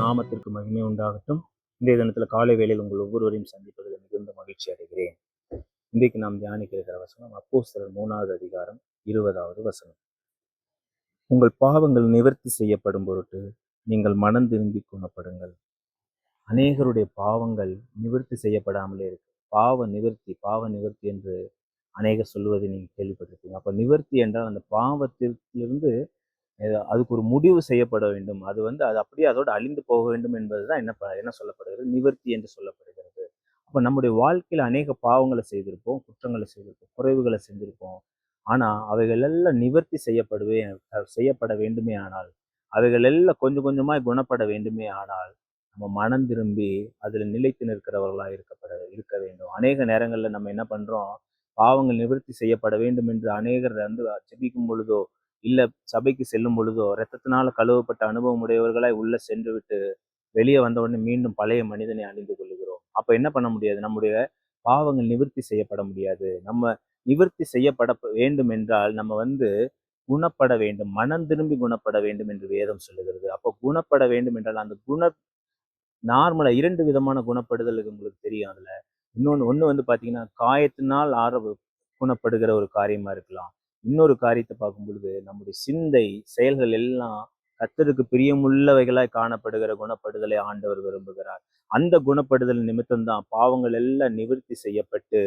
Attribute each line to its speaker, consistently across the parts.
Speaker 1: நாமத்திற்கு மகிமை உண்டாகட்டும். இன்றைய தினத்தில் காலை வேளையில் உங்கள் ஒவ்வொருவரையும் சந்திப்பதில் மிகுந்த மகிழ்ச்சி அடைகிறேன். இன்றைக்கு நாம் தியானிக்க வசனம் வசனம் அப்போஸ்தலர் மூணாவது அதிகாரம் இருபதாவது வசனம். உங்கள் பாவங்கள் நிவர்த்தி செய்யப்படும் பொருட்டு நீங்கள் மனம் திரும்பி குணப்படுங்கள். அநேகருடைய பாவங்கள் நிவர்த்தி செய்யப்படாமலே இருக்கு. பாவ நிவர்த்தி பாவ நிவர்த்தி என்று அநேகர் சொல்லுவதை நீங்கள் கேள்விப்பட்டிருப்பீங்க. அப்போ நிவர்த்தி என்றால் அந்த பாவத்திலிருந்து அதுக்கு ஒரு முடிவு செய்யப்பட வேண்டும். அது வந்து அது அப்படியே அதோடு அழிந்து போக வேண்டும் என்பதுதான் என்ன ப- என்ன சொல்லப்படுகிறது? நிவர்த்தி என்று சொல்லப்படுகிறது. அப்போ நம்முடைய வாழ்க்கையில் அநேக பாவங்களை செய்திருப்போம் குற்றங்களை செய்திருப்போம் குறைவுகளை செஞ்சிருப்போம். ஆனால் அவைகள் எல்லாம் நிவர்த்தி செய்யப்படுவே செய்யப்பட வேண்டுமே ஆனால் அவைகள் எல்லாம் கொஞ்சம் கொஞ்சமாய் குணப்பட வேண்டுமே ஆனால் நம்ம மனம் திரும்பி அதில் நிலைத்து நிற்கிறவர்களாக இருக்கப்பட இருக்க வேண்டும். அநேக நேரங்களில் நம்ம என்ன பண்ணுறோம் பாவங்கள் நிவர்த்தி செய்யப்பட வேண்டும் என்று அநேகர் வந்து ஜெபிக்கும் பொழுதோ இல்லை சபைக்கு செல்லும் பொழுதோ ரத்தத்தினால் கழுவப்பட்ட அனுபவம் உடையவர்களாய் உள்ள சென்று விட்டு வெளியே வந்த உடனே மீண்டும் பழைய மனிதனை அணிந்து கொள்ளுகிறோம். அப்போ என்ன பண்ண முடியாது? நம்முடைய பாவங்கள் நிவர்த்தி செய்யப்பட முடியாது. நம்ம நிவர்த்தி செய்யப்பட வேண்டும் என்றால் நம்ம வந்து குணப்பட வேண்டும். மனம் திரும்பி குணப்பட வேண்டும் என்று வேதம் சொல்லுகிறது. அப்போ குணப்பட வேண்டும் என்றால் அந்த குண நார்மலா இரண்டு விதமான குணப்படுதல் உங்களுக்கு தெரியும் அதுல. இன்னொன்று ஒன்று வந்து பார்த்தீங்கன்னா காயத்தினால் ஆற குணப்படுகிற ஒரு காரியமா இருக்கலாம். இன்னொரு காரியத்தை பார்க்கும் பொழுது நம்முடைய சிந்தை செயல்கள் எல்லாம் கத்தருக்கு பிரியமுள்ளவைகளாய் காணப்படுகிற குணப்படுதலை ஆண்டவர் விரும்புகிறார். அந்த குணப்படுதல் நிமித்தம்தான் பாவங்கள் எல்லாம் நிவர்த்தி செய்யப்பட்டு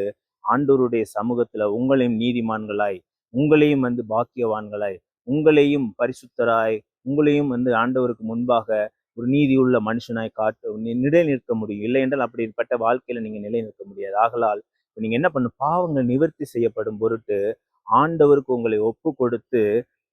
Speaker 1: ஆண்டோருடைய சமூகத்துல உங்களையும் நீதிமான்களாய் உங்களையும் வந்து பாக்கியவான்களாய் உங்களையும் பரிசுத்தராய் உங்களையும் வந்து ஆண்டவருக்கு முன்பாக ஒரு நீதியுள்ள மனுஷனாய் காட்டு நிலை நிற்க முடியும். இல்லை என்றால் அப்படிப்பட்ட வாழ்க்கையில நீங்க நிலை நிற்க முடியாது. ஆகலால் நீங்க என்ன பண்ணும் பாவங்கள் நிவர்த்தி செய்யப்படும் பொருட்டு ஆண்டவருக்கு உங்களை ஒப்பு கொடுத்து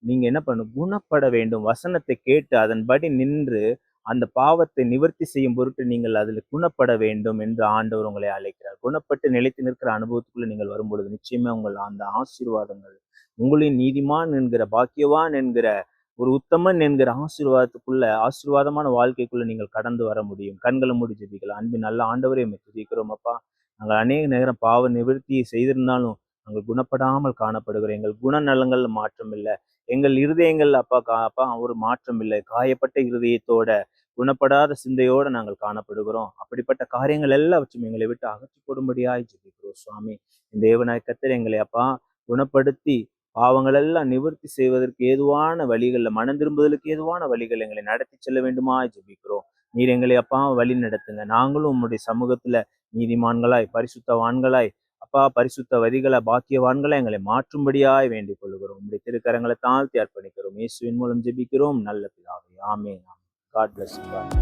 Speaker 1: நீங்க என்ன பண்ணும் குணப்பட வேண்டும். வசனத்தை கேட்டு அதன்படி நின்று அந்த பாவத்தை நிவர்த்தி செய்யும் பொருட்டு நீங்கள் அதில் குணப்பட வேண்டும் என்று ஆண்டவர் உங்களை அழைக்கிறார். குணப்பட்டு நிலைத்து நிற்கிற அனுபவத்துக்குள்ள நீங்கள் வரும்பொழுது நிச்சயமே உங்கள் அந்த ஆசீர்வாதங்கள் உங்களின் நீதிமான் என்கிற பாக்கியவான் என்கிற ஒரு உத்தமன் என்கிற ஆசீர்வாதத்துக்குள்ள ஆசீர்வாதமான வாழ்க்கைக்குள்ள நீங்கள் கடந்து வர முடியும். கண்களை மூடி ஜெபிக்கலாம். அன்பின் நல்ல ஆண்டவரையும் துதிக்கிறோம் அப்பா. நாங்கள் அநேக நேரம் பாவ நிவர்த்தியை செய்திருந்தாலும் நாங்கள் குணப்படாமல் காணப்படுகிறோம். எங்கள் குணநலங்கள் மாற்றம் இல்லை எங்கள் இருதயங்கள் அப்பா கா அப்பா ஒரு மாற்றம் இல்லை காயப்பட்ட இருதயத்தோட குணப்படாத சிந்தையோட நாங்கள் காணப்படுகிறோம். அப்படிப்பட்ட காரியங்கள் எல்லாவற்றும் எங்களை விட்டு அகற்றி போடும்படியாய் ஜெபிக்கிறோம் சுவாமி. இந்த தேவனாய் கத்தர் எங்களை அப்பா குணப்படுத்தி பாவங்களெல்லாம் நிவர்த்தி செய்வதற்கு ஏதுவான வழிகளில் மனம் திரும்புதலுக்கு ஏதுவான வழிகள் எங்களை நடத்தி செல்ல வேண்டுமா ஜெபிக்கிறோம். நீர் எங்களை அப்பா வழி நடத்துங்க. நாங்களும் உம்முடைய சமூகத்துல நீதிமான்களாய் பரிசுத்தவான்களாய் அப்பா பரிசுத்த வரிகளை பாக்கியவான்களை எங்களை மாற்றும்படியாய் வேண்டிக் கொள்கிறோம் உங்களுடைய திருக்கரங்களை தாழ்த்தி அர்ப்பணிக்கிறோம். இயேசுவின் மூலம் ஜெபிக்கிறோம். நல்ல பிதாவே ஆமே காட் பிளஸ் காட்